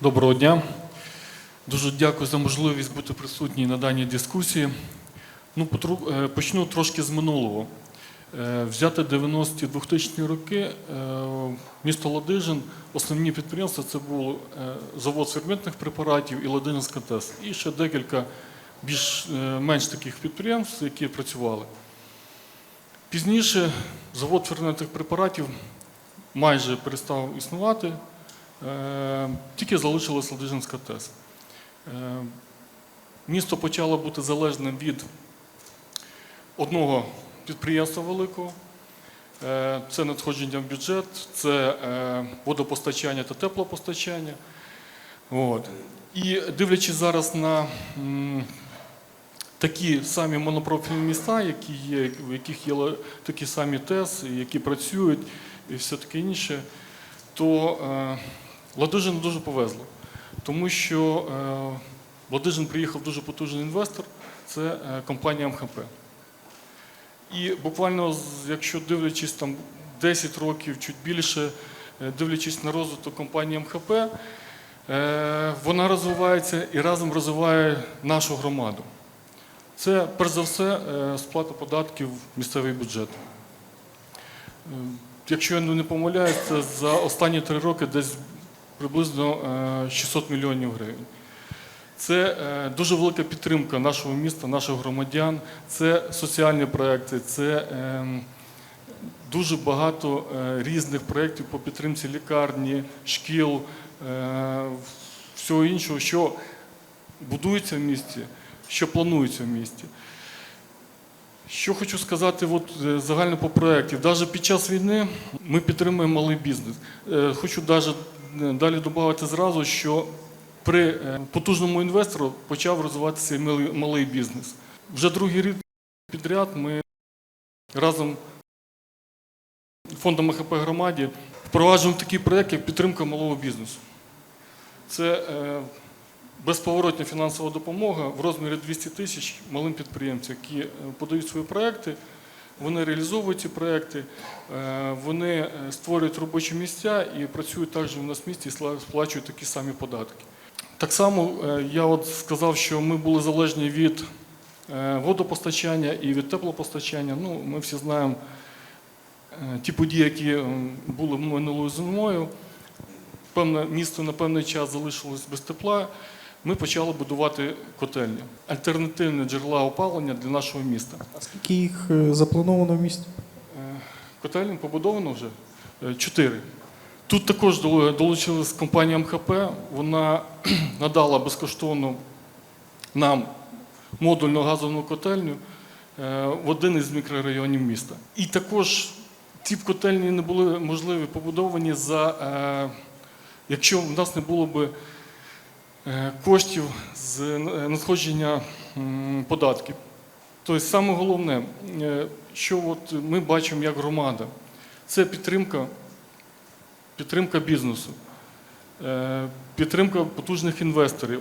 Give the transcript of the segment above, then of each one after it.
Доброго дня. Дуже дякую за можливість бути присутній на даній дискусії. Ну, е, почну трошки з минулого. Е, Взяти 90-ті 2000 роки, е, місто Ладижин, основні підприємства це був завод ферментних препаратів і Ладижинська ТЕС. І ще декілька більш менш таких підприємств, які працювали. Пізніше завод ферментних препаратів майже перестав існувати. Е, Тільки залишилась Ладижинська ТЕС. Е, Місто почало бути залежним від одного підприємства великого. Е, Це надходження в бюджет, це водопостачання та теплопостачання. От. І дивлячись зараз на такі самі монопрофільні міста, які є, в яких є такі самі ТЕС, які працюють і все таке інше, то Ладижину дуже повезло, тому що е, в Ладижин приїхав дуже потужний інвестор, це е, компанія МХП. І буквально, якщо дивлячись там 10 років, чуть більше, е, дивлячись на розвиток компанії МХП, е, вона розвивається і разом розвиває нашу громаду. Це, перш за все, е, сплата податків в місцевий бюджет. Е, Якщо я не помиляюсь, це за останні три роки десь приблизно е, 600 мільйонів гривень. Це е, дуже велика підтримка нашого міста, наших громадян, це соціальні проекти, це ем, дуже багато е, різних проєктів по підтримці лікарні, шкіл, е, всього іншого, що будується в місті, що планується в місті. Що хочу сказати от, е, загально по проєкті. Навіть під час війни ми підтримуємо малий бізнес. Е, Хочу навіть далі додати зразу, що при е, потужному інвестору почав розвиватися малий- бізнес. Вже другий рік підряд ми разом з фондом АХП громаді впроваджуємо такий проєкт, як підтримка малого бізнесу. Це е, безповоротня фінансова допомога в розмірі 200 тисяч малим підприємцям, які е, подають свої проекти, вони реалізовують ці проекти, е, вони е, створюють робочі місця і працюють також у нас в місті і сплачують такі самі податки. Так само я от сказав, що ми були залежні від водопостачання і від теплопостачання. Ну, ми всі знаємо ті події, які були минулою зимою. Певне місто на певний час залишилось без тепла. Ми почали будувати котельні, альтернативні джерела опалення для нашого міста. А скільки їх е, заплановано в місті? Е, Котельні побудовано вже е, чотири. Тут також дол- долучилась компанія МХП. Вона надала безкоштовно нам модульну газову котельню в один із мікрорайонів міста. І також ці котельні не були можливі побудовані за якщо в нас не було б е, коштів з е, надходження податків. Тобто саме головне, е, що от ми бачимо як громада, це підтримка, підтримка бізнесу, е, підтримка потужних інвесторів.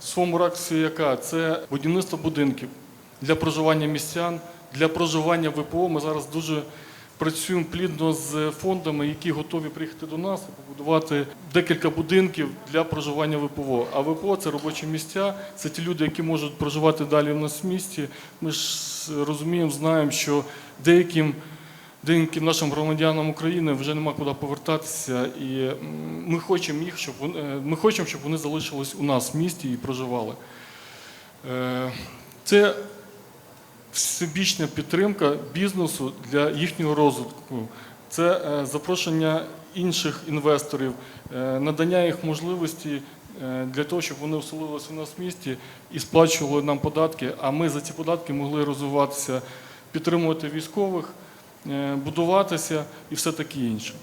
В своєму раксі яка? Це будівництво будинків для проживання містян, для проживання ВПО. Ми зараз дуже працюємо плідно з фондами, які готові приїхати до нас і побудувати декілька будинків для проживання ВПО. А ВПО це робочі місця, це ті люди, які можуть проживати далі в нас в місті. Ми ж розуміємо, знаємо, що деяким. Деяким нашим громадянам України вже нема куди повертатися, і ми хочемо їх, щоб вони, е, ми хочемо, щоб вони залишились у нас в місті і проживали. Е, Це всебічна підтримка бізнесу для їхнього розвитку. Це е, запрошення інших інвесторів, е, надання їх можливості е, для того, щоб вони оселилися у нас в місті і сплачували нам податки, а ми за ці податки могли розвиватися, підтримувати військових, будуватися і все таке інше.